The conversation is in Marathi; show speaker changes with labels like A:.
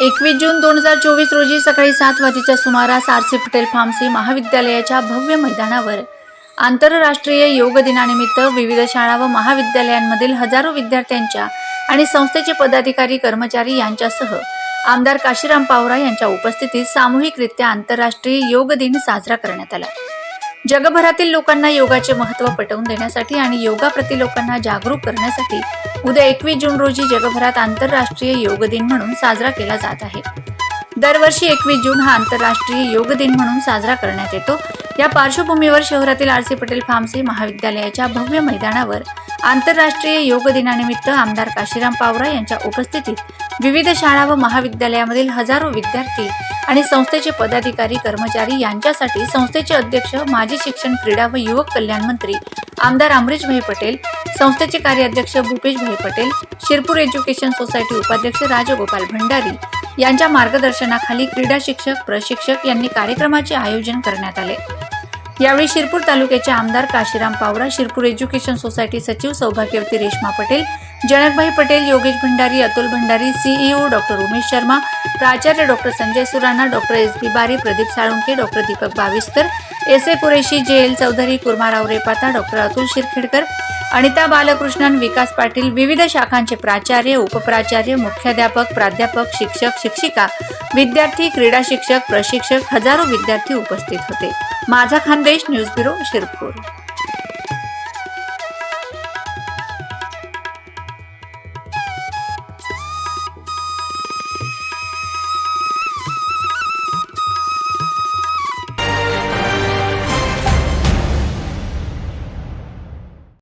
A: एकवीस जून दोन हजार चोवीस रोजी सकाळी सात वाजेच्या सुमारास आर सी पटेल फार्मसी महाविद्यालयाच्या भव्य मैदानावर आंतरराष्ट्रीय योग दिनानिमित्त विविध शाळा व महाविद्यालयांमधील हजारो विद्यार्थ्यांच्या आणि संस्थेचे पदाधिकारी कर्मचारी यांच्यासह आमदार काशीराम पावरा यांच्या उपस्थितीत सामूहिकरित्या आंतरराष्ट्रीय योग दिन साजरा करण्यात आला. जगभरातील लोकांना योगाचे महत्त्व पटवून देण्यासाठी आणि योगाप्रती लोकांना जागरूक करण्यासाठी उद्या एकवीस जून रोजी जगभरात आंतरराष्ट्रीय योग दिन म्हणून साजरा केला जात आहे. दरवर्षी एकवीस जून हा आंतरराष्ट्रीय योग दिन म्हणून साजरा करण्यात येतो. या पार्श्वभूमीवर शहरातील आर सी पटेल फार्मसी महाविद्यालयाच्या भव्य मैदानावर आंतरराष्ट्रीय योग दिनानिमित्त आमदार काशीराम पावरा यांच्या उपस्थितीत विविध शाळा व महाविद्यालयामधील हजारो विद्यार्थी आणि संस्थेचे पदाधिकारी कर्मचारी यांच्यासाठी संस्थेचे अध्यक्ष माजी शिक्षण क्रीडा व युवक कल्याण मंत्री आमदार अमरीशभाई पटेल संस्थेचे कार्याध्यक्ष भूपेशभाई पटेल शिरपूर एज्युकेशन सोसायटी उपाध्यक्ष राजगोपाल भंडारी यांच्या मार्गदर्शनाखाली क्रीडा शिक्षक प्रशिक्षक यांनी कार्यक्रमाचे आयोजन करण्यात आले. यावेळी शिरपूर तालुक्याचे आमदार काशीराम पावरा शिरपूर एज्युकेशन सोसायटी सचिव सौभाग्यवती रेश्मा पटेल जनकभाई पटेल योगेश भंडारी अतुल भंडारी सीईओ डॉक्टर उमेश शर्मा प्राचार्य doctor Sanjay Surana doctor S B Bari Pradeep Salunke doctor Deepak Baviskar S A Qureshi J L Chaudhari Kurmarao Repata doctor Atul Shirkhedkar Anita Balakrishnan Vikas Patil विविध शाखांचे प्राचार्य उपप्राचार्य मुख्याध्यापक प्राध्यापक शिक्षक शिक्षिका विद्यार्थी क्रीडा शिक्षक प्रशिक्षक हजारो विद्यार्थी उपस्थित होते. माझा खानदेश न्यूज ब्युरो शिरपूर.